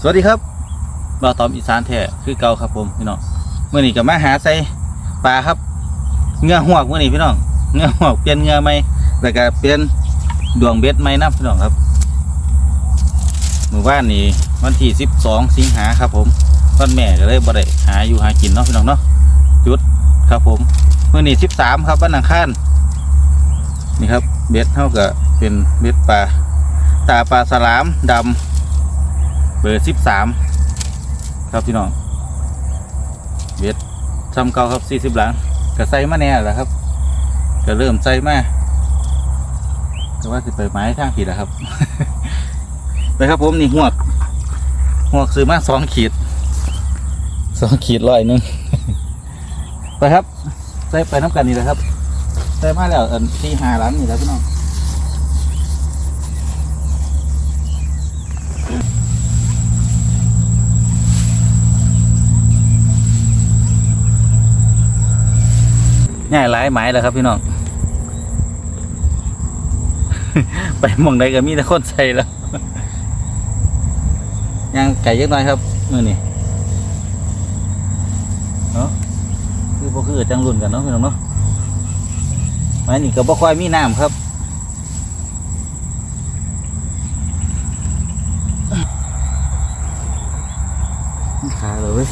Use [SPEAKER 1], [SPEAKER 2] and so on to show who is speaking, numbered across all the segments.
[SPEAKER 1] สวัสดีครับบ่าวตอมอีสานแท้คือเก่าครับผมพี่น้องเมื่อนี้ก็มาหาใส่ปลาครับเงือหวกเมื่อนี้พี่น้องเงือหวกเปลี่ยนเงือใหม่แล้วก็เปลี่ยนดวงเบ็ดใหม่นะพี่น้องครับเมื่อวานนี้วันที่12สิงหาครับผมวันแม่ก็เลยบ่ได้หาอยู่หากินเนาะพี่น้องเนาะจุดครับผมเมื่อนี้13ครับวันอังคารนี่ครับเบ็ดเท่ากับเป็นเบ็ดปลาตาปลาสลามดำ เบอร์สิบสามครับพี่น้องเบ็ดซ้ำเก่าครับสี่สิบหลังก็ใส่มาแน่แหละครับก็เริ่มใส่มาก็ว่าสิไปไม้ทางผิดแล้วครับไปครับผมนี่หวกหวกซื้อมาสองขีดสองขีดร้อยหนึงไปครับใส่ไปน้ำกันนี่แหละครับใส่มาแล้วที่หาหลังนี่แหล้วพี่น้อง ง่ายหลายหมายแล้วครับพี่น้อง ไปมองใดก็มีแต่คนใส่แล้วยังไก่เยอะหน่อยครับมือนี่เนาะคือพวกคือจังรุ่นกันเนาะพี่น้องเนาะไม้นี่ก็บ่ค่อยมีน้ำครับขาเลย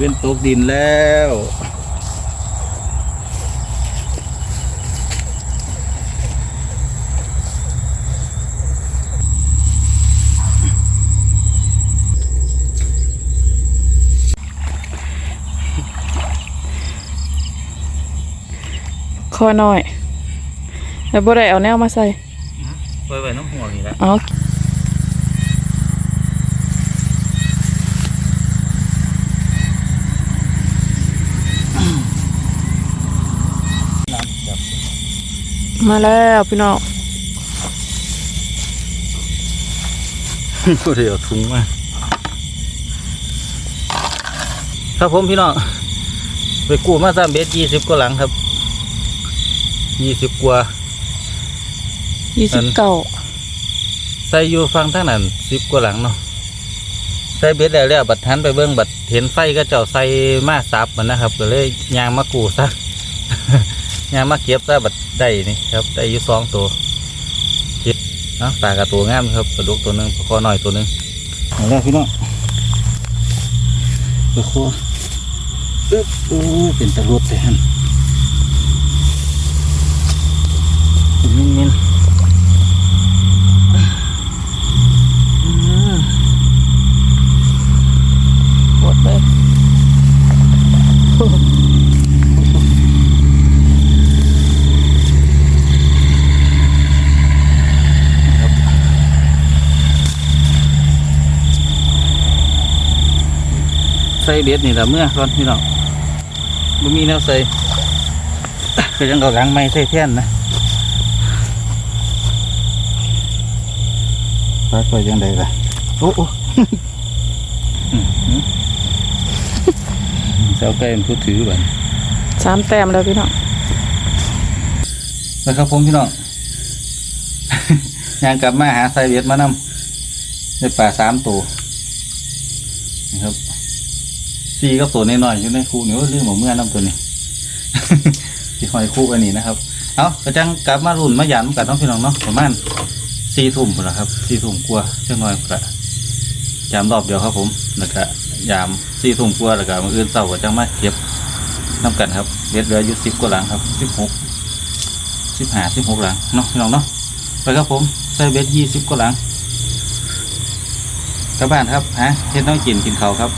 [SPEAKER 1] เว้ยเว้นตกดินแล้ว
[SPEAKER 2] คอน้อย แล้วบ่ได้เอาแนวมาใส่
[SPEAKER 1] ไปไปน้ำหัวนี่แหละ
[SPEAKER 2] อ๋อ
[SPEAKER 1] น้ำจับ
[SPEAKER 2] มาแล้วพี่น้อง
[SPEAKER 1] ก็เดี๋ยวถุงมาครับผมพี่น้องไปกู้มาสามเบสยี่สิบกว่าหลังครับยี่สิบกว่า
[SPEAKER 2] ยี่สิบเก้า
[SPEAKER 1] ใส่อยู่ฟังทั้งนั้นสิบกว่าหลังเนาะใส่เบ็ดแล้วแล้วบัดทันไปเบิ้งบัดเห็นไฟก็เจ้าใส่มาซับมันนะครับก็เลยยางมากูซะ ยางมาเก็บซะบัดได้นี่ครับได้อยู่สองตัวเก็บเนาะปลากระตัวงามครับปลาดุกตัวหนึ่งปลาคอหน่อยตัวหนึ่งเอาแล้วพี่น้องปลาคอเอ๊บโอ้เป็นตะลุดแต่ฮันเป็นมินๆ
[SPEAKER 2] หมดเลย
[SPEAKER 1] ส่เบ็ดนี่แหละเมื่อก่อนพี่น้องบ่มีแนวใส่ก็ยังเอาหลังไม้ใส่แท่นนะไปไปยังไงล่ะโอ้โอ้อื้อหือเจ้าใกล้เป็นผู้ถือบัน
[SPEAKER 2] สามแต้มแล้วพี่น้อง
[SPEAKER 1] นะครับผมพี่น้องยางกลับมาหาใส่เบ็ดมานำได้ปลาสามตัวนะครับ สี่ก็ตัวน้อยๆอยู่ในคู่นี่ว่าลืมหมเมื่อน้ำตัวนี้ ที่หอยคู่อันนี้นะครับ เอากระจังกลับมารุ่นมาหยานกันเน้องพี่น้องเนาะประมาณสี่ทุ่มพุ่นละครับสี่ทุ่มกลัวาเจ้าน้อยพุ่นละยามรอบเดียวครับผมแล้วก็ยามสี่ทุ่มกลัวแล้วก็มืออื่นเช้าก็จังมาเก็บน้ำกันครับเบ็ดเหลืออยู่สิบกว่าหลังครับสิบหกสิบห้าสิบหกหลังเนาะพี่น้องเนาะไปครับผมใส่เบ็ดยี่สิบกว่าหลังกลับบ้านครับฮะเฮ็ดน้องกินกินเขาครับ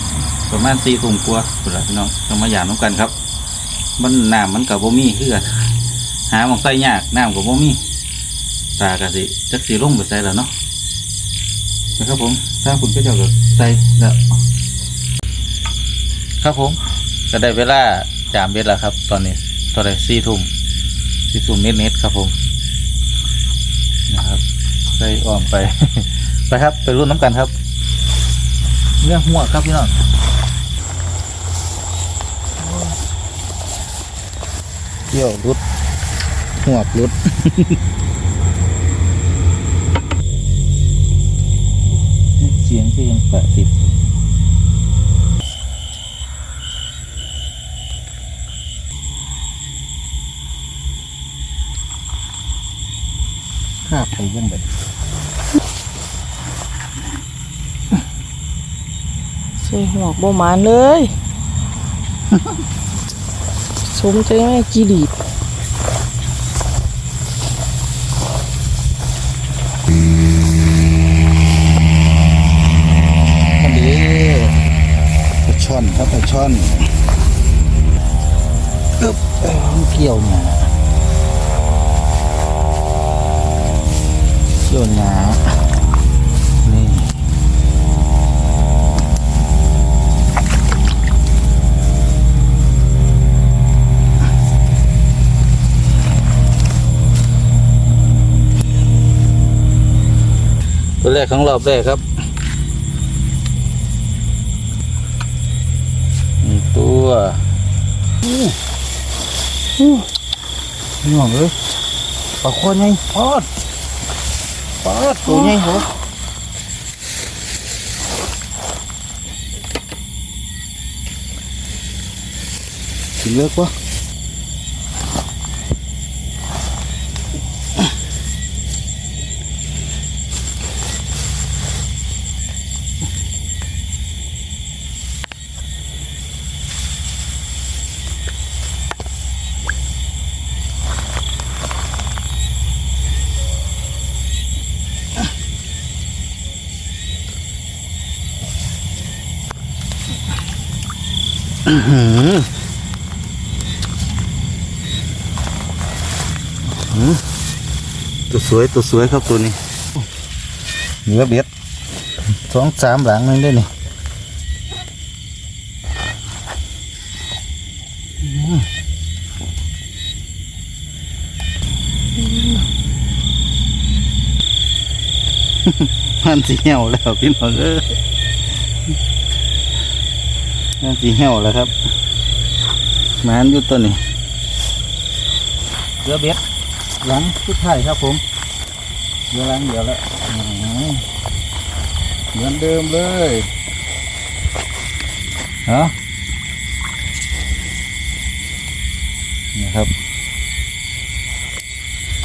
[SPEAKER 1] ประมาณสี่ทุ่มกลัวาพุ่นละพี่น้องจังมาหยามน้ำกันครับ มันน้ำมันกับบ่มีคือหาหมองใส่ยากน้ำกับบ่มีตากะสิจักสีลงไปใส่แล้วเนาะนะครับผมถ้าคุณก็จะเอาใส่แล้วครับผม ก็ได้เวลาจามเบ็ดแล้วครับ ตอนนี้ตอนนี้สี่ทุ่มสี่ทุ่มเน็ตๆครับผมนะครับใส่อ้อมไป ไปครับ ไปรุ่นน้ำกันครับเนื้อหัวครับพี่น้อง เกี่ยวรุดหัวรุดเสียงก็ยังแปะติดข้าไปยังไง
[SPEAKER 2] ใส่หมวกบ่หมานเลย สมใจแม่จีดีด
[SPEAKER 1] อันนี้ปลาช่อนครับปลาช่อนอึ๊บเอ้ยมันเกี่ยวหนาเกี่ยวหนา แรกของรอบแรกครับหนึ่งตัวนี่หวังเลยปลาคอไงปอดปอดตัวไงหรอกินเลือกวะ หืมหืมตัวสวยตัวสวยครับตัวนี้เหนือเบ็ดสองสามหลังนึงได้นี่มันสิเหี่ยวแล้วพี่น้องเอ อมันสิเหี่ยวแล้วครับมันอยู่ตัวนี้เรือเบ็ดหลังสุดท้ายครับผมเรือหลังเดียวแล้วอื้อหือเหมือนเดิมเลยเนาะนี่ครับ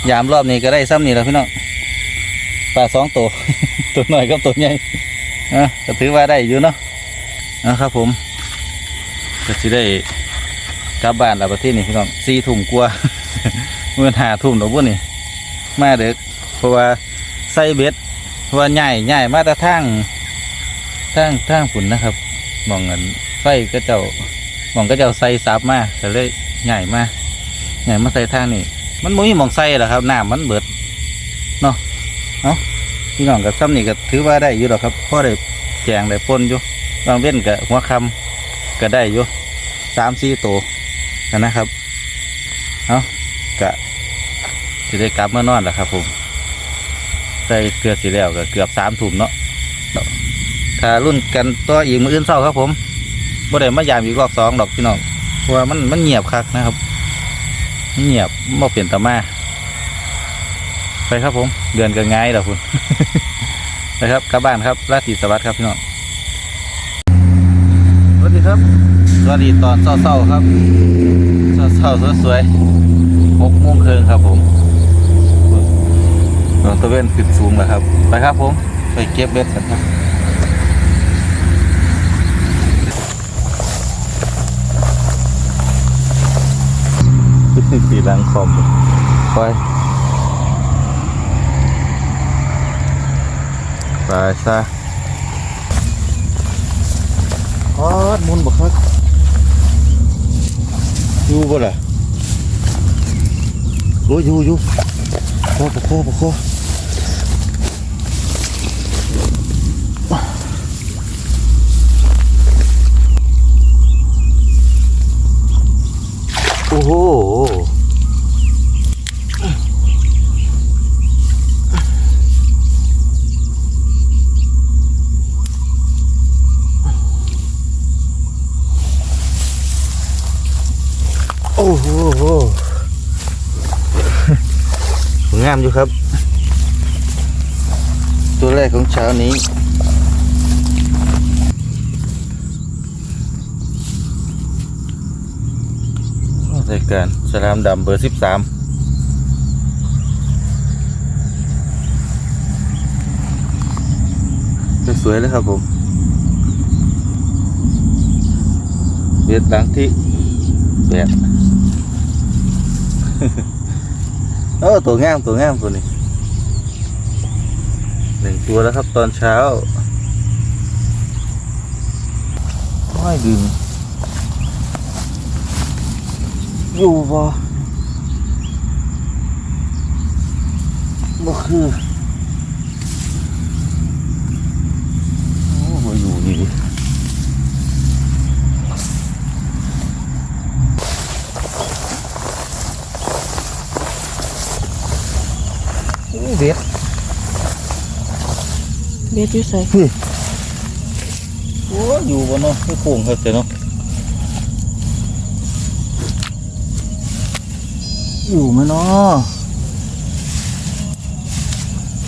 [SPEAKER 1] ยามรอบนี้ก็ได้ซ้ำนี่แล้วพี่น้องปลาสองตัว ตัวหน่อยกับตัวใหญ่อะก็ถือว่าได้อยู่เนาะนะครับผม ก็สิได้กลับบ้านแล้วประเทศนี้พี่น้องสี่ถุ่มกลัวาเมื่อหาถุ่มหรอกพวกนี้มาเด็กเพราะว่าใส่เบ็ดเพราะว่าใหญ่ใหญ่มาแต่ทางทางทางฝุ่นนะครับมองเงินไฟก็เจ้ามองก็เจ้าใส่ซับมาแต่เลยใหญ่มาใหญ่มาใส่ทางนี่มันมุ้ยมองใส่หรอครับน้ำมันเบิดเนาะเอาะพี่น้องกับซ้ำนี่ก็ถือว่าได้อยู่หรอกครับพ่อได้แกงได้ปนอยู่บางเว้นกับหัวคำ ก็ได้อยู่สามสี่ตัวนะครับเอากะจะได้กลับเมื่อนอนแหละครับ ผมใส่เกลือสีแล้วก็เกือบสามถุงเนาะถ้ารุ่นกันตัวอีกมืออื่นเศร้าครับ ผมบ่ได้มายามอีกรอบสองดอกพี่น้องเพราะว่ามันมันเงียบคักนะครับเงียบบ่เปลี่ยนตามาไปครับผม เดือนกันง่ายแล้วคุณไปครับกลับบ้านครับราตรีสวัสดิ์ครับพี่น้อง ครับ สวัสดีตอนเศร้าๆครับเศร้าๆสวยๆหกโมงครึ่งครับผมดวงตะเวนขึ้นสูงแล้วครับ ไปครับผม ไปเก็บเบ็ดกันครับสีหลังคอมไปไปซะ ดมุนบ่ครับอยู่บ่ล่ะโอ้ยอยู่อยู่โคปะโคปะโคโอ้โห โอ้โหงามอยู่ครับ ตัวแรกของเช้านี้รายการสลามดำเบอร์สิบสามสวยเลยครับผมเบียดหลังที่ แปดโอ้ตัวงามตัวงามตัวนี้หนึ่งตัวแล้วครับตอนเช้าไม่ดึงอยู่บ่บ่คือโอ้บ่อยู่นี่ดิโอ้ เด็ด
[SPEAKER 2] เบ็ดอยู่ใส่
[SPEAKER 1] โอ้อยู่บ่เนาะไม่โค้งครับแต่เนาะอยู่ไหมเนาะ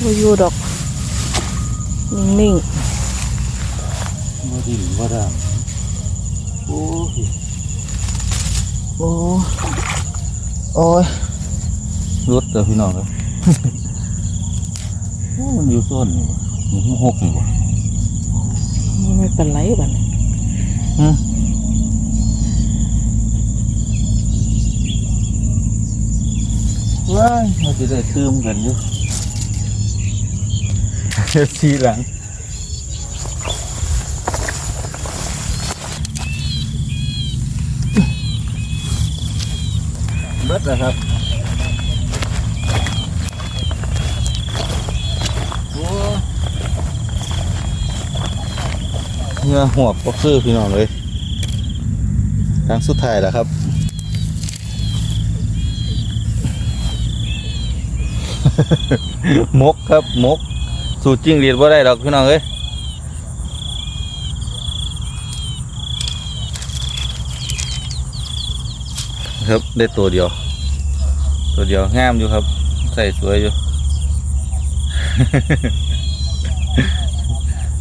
[SPEAKER 2] บ่อยู่ดอก นิ่ง
[SPEAKER 1] บ่ดินบ่ดามโอ้ย
[SPEAKER 2] ๆโอ้
[SPEAKER 1] โอ้ยรถเด้อพี่น้องครับโอ้ มันอยู่โซนนี่วะมันหกนี่วะ
[SPEAKER 2] ไม่เป็นไรบัดนี้
[SPEAKER 1] ฮะว้ายเราจะได้ตืมกันอยู่ทีหลังเบิดแล้วครับ เนื้อหัวก็คือพี่น้องเลยครั้งสุดท้ายแล้วครับ มกครับมก สูตรจิ้งหรีดว่าได้ดอกพี่น้องเอ้ยครับได้ตัวเดียว ตัวเดียวงามอยู่ครับ ใส่สวยอยู่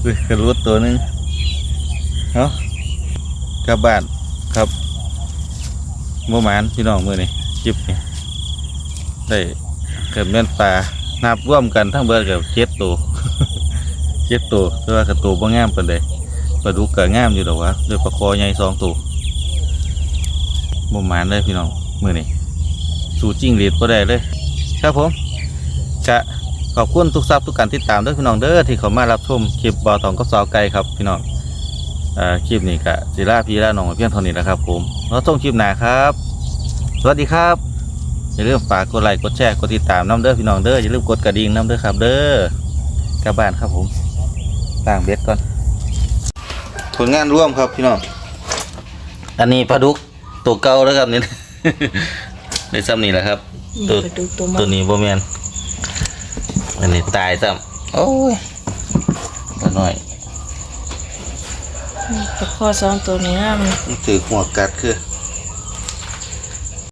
[SPEAKER 1] อุ้ยกระรุตัวนึง เอากลับบ้านครับโมมานพี่น้องมือนี่คลิปนี่ได้เกิดแม่นปลานับร่วมกันทั้งเบิดกับเจ็ดตัวเจ็ดตัวแต่ว่ากระตัวบ่งามปานใดปลาดุกก็งามอยู่ดอวะด้วยปลาคอใหญ่สองตัวโมมานเลยพี่น้องมือนี่สู่จิ้งหรีดก็ได้เลยครับผมจะขอบคุณทุกทรัพย์ทุกการติดตามด้วยพี่น้องเด้อที่เขามารับชมคลิปบอตองกับสาวไก่ครับพี่น้อง เอ่อคลิปนี้ก็ศิลาพีลาน้องไว้เพียงเท่านี้นะครับผมแล้วชมคลิปหน้าครับ สวัสดีครับ อย่าลืมฝากกดไลค์กดแชร์กดติดตามน้ำเด้อพี่น้องเด้ออย่าลืมกดกระดิ่งน้ำเด้อครับ เด้อกลับบ้านครับผมต่างเบ็ดก่อนผลงานร่วมครับพี่น้องอันนี้ปลาดุกตัวเก่าแล้วครับนี่ ในซ้ำนี่แหละครับ
[SPEAKER 2] นี่
[SPEAKER 1] ตัว
[SPEAKER 2] ไปดูตัวมั
[SPEAKER 1] ตัวนนี้บ่แมนอันนี้ตายซ้ำโอ้ยตัวน้อย
[SPEAKER 2] ตะข้อสองตัวนี้ม
[SPEAKER 1] มันถือหัวกัดคือ